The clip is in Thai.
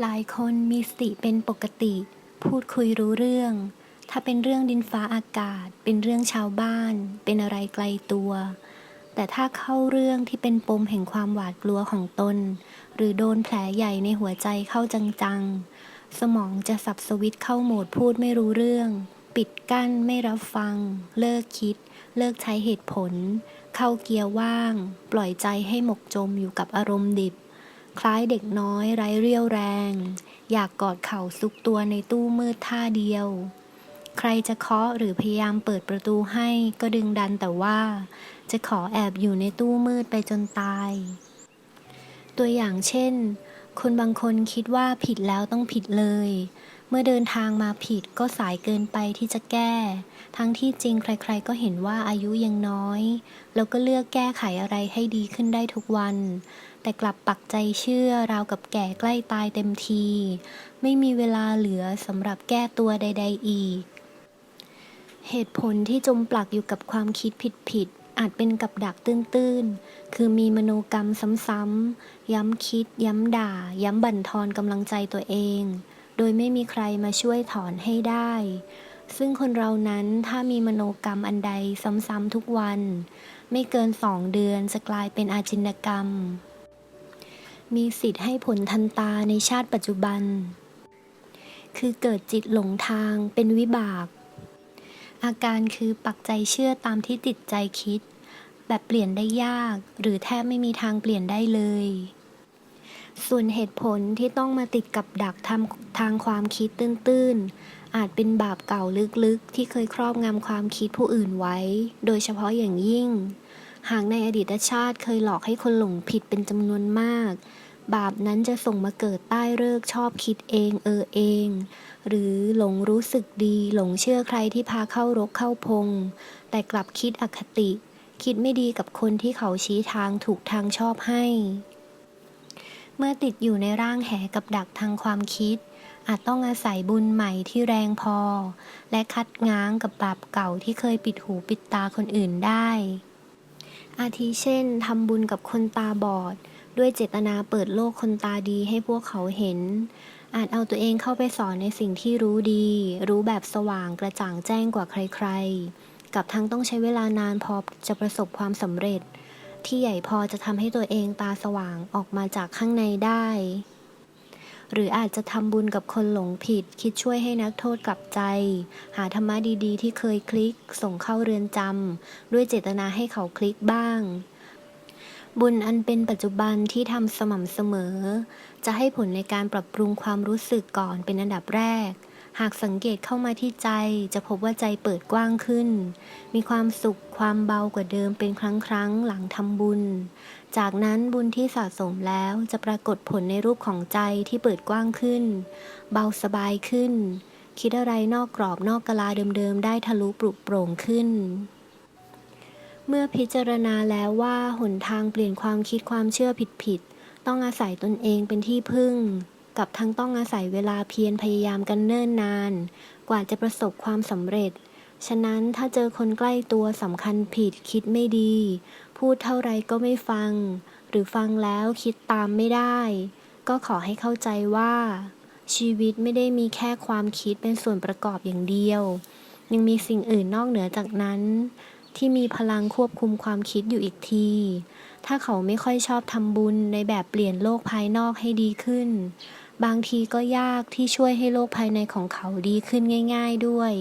หลายคนมีสติเป็นปกติ พูดคุยรู้เรื่อง ถ้าเป็นเรื่องดินฟ้าอากาศ เป็นเรื่องชาวบ้าน เป็นอะไรไกลตัว แต่ถ้าเข้าเรื่องที่เป็นปมแห่งความหวาดกลัวของตน หรือโดนแผลใหญ่ในหัวใจเข้าจังๆ สมองจะสับสวิตเข้าโหมดพูดไม่รู้เรื่อง ปิดกั้นไม่รับฟัง เลิกคิด เลิกใช้เหตุผล เข้าเกียร์ว่าง ปล่อยใจให้หมกจมอยู่กับอารมณ์ดิบ คล้ายเด็กน้อยไร้เรี่ยวแรง อยากกอดเข่าซุกตัวในตู้มืดท่าเดียว ใครจะเคาะหรือพยายามเปิดประตูให้ก็ดึงดันแต่ว่า จะขอแอบอยู่ในตู้มืดไปจนตาย ตัวอย่างเช่น คนบางคนคิดว่าผิดแล้วต้องผิดเลย เมื่อเดินทางมาผิดก็สายเกินไปที่จะแก้ ทั้งที่จริงใครๆก็เห็นว่าอายุยังน้อย แล้วก็เลือกแก้ไขอะไรให้ดีขึ้นได้ทุกวัน แต่กลับปักใจเชื่อราวกับแก่ใกล้ตายเต็มที ไม่มีเวลาเหลือสำหรับแก้ตัวใด ๆ อีก เหตุผลที่จมปลักอยู่กับความคิดผิดๆ อาจเป็นกับดักตื้นๆ คือมีมโนกรรมซ้ำๆ ย้ำคิด ย้ำด่า ย้ำบั่นทอนกำลังใจตัวเอง โดยไม่มีใครมาช่วยถอนให้ได้ ซึ่งคนเรานั้นถ้ามีมโนกรรมอันใดซ้ำๆทุกวัน ไม่เกินสองเดือนจะกลายเป็นอาจินกรรม มีสิทธิ์ให้ผลทันตาในชาติปัจจุบัน คือเกิดจิตหลงทางเป็นวิบาก อาการคือปักใจเชื่อตามที่ติดใจคิด แบบเปลี่ยนได้ยาก หรือแทบไม่มีทางเปลี่ยนได้เลย ส่วนเหตุผลที่ต้องมาติดกับดักทำทางความคิดตื้นๆ อาจเป็นบาปเก่าลึกๆ ที่เคยครอบงำความคิดผู้อื่นไว้ โดยเฉพาะอย่างยิ่ง หากในอดีตชาติเคยหลอกให้คนหลงผิดเป็นจำนวนมาก บาปนั้นจะส่งมาเกิดใต้เลิกชอบคิดเองเออเอง หรือหลงรู้สึกดีหลงเชื่อใครที่พาเข้ารกเข้าพง แต่กลับคิดอคติ คิดไม่ดีกับคนที่เขาชี้ทางถูกทางชอบให้ เมื่อติดอยู่ในร่างแหกับดักทางความคิด อาจต้องอาศัยบุญใหม่ที่แรงพอ และคัดง้างกับบาปเก่าที่เคยปิดหูปิดตาคนอื่นได้ อาทิเช่นทำบุญกับคนตาบอด ด้วยเจตนาเปิดโลกคนตาดีให้พวกเขาเห็น อาจเอาตัวเองเข้าไปสอนในสิ่งที่รู้ดี รู้แบบสว่างกระจ่างแจ้งกว่าใครๆ กับทั้งต้องใช้เวลานานพอจะประสบความสำเร็จ ที่ใหญ่พอจะทำให้ตัวเองตาสว่างออกมาจากข้างในได้ หรืออาจจะทำบุญกับคนหลงผิด คิดช่วยให้นักโทษกลับใจ หาธรรมะดีๆ ที่เคยคลิก ส่งเข้าเรือนจำด้วยเจตนาให้เขาคลิกบ้าง บุญอันเป็นปัจจุบันที่ทำสม่ำเสมอ จะให้ผลในการปรับปรุงความรู้สึกก่อนเป็นอันดับแรก หากสังเกตเข้ามาที่ใจ จะพบว่าใจเปิดกว้างขึ้น มีความสุขความเบากว่าเดิมเป็นครั้งครั้งหลังทำบุญ จากนั้นบุญที่สะสมแล้วจะปรากฏผลในรูปของใจที่เปิดกว้างขึ้น เบาสบายขึ้น คิดอะไรนอกกรอบนอกกลาเดิมๆได้ทะลุปลุกโปร่งขึ้น เมื่อพิจารณาแล้วว่าหนทางเปลี่ยนความคิดความเชื่อผิดๆต้องอาศัยตนเองเป็นที่พึ่ง กับทั้งต้องอาศัยเวลาเพียรพยายามกันเนิ่นนาน กว่าจะประสบความสำเร็จ ฉะนั้นถ้าเจอคนใกล้ตัวสำคัญผิดคิดไม่ดี พูดเท่าไรก็ไม่ฟัง หรือฟังแล้วคิดตามไม่ได้ ก็ขอให้เข้าใจว่า ชีวิตไม่ได้มีแค่ความคิดเป็นส่วนประกอบอย่างเดียว ยังมีสิ่งอื่นนอกเหนือจากนั้น ที่มีพลังควบคุมความคิดอยู่อีกที ถ้าเขาไม่ค่อยชอบทำบุญในแบบเปลี่ยนโลกภายนอกให้ดีขึ้น บางทีก็ยากที่ช่วยให้โลกภายในของเขาดีขึ้นง่าย ๆด้วย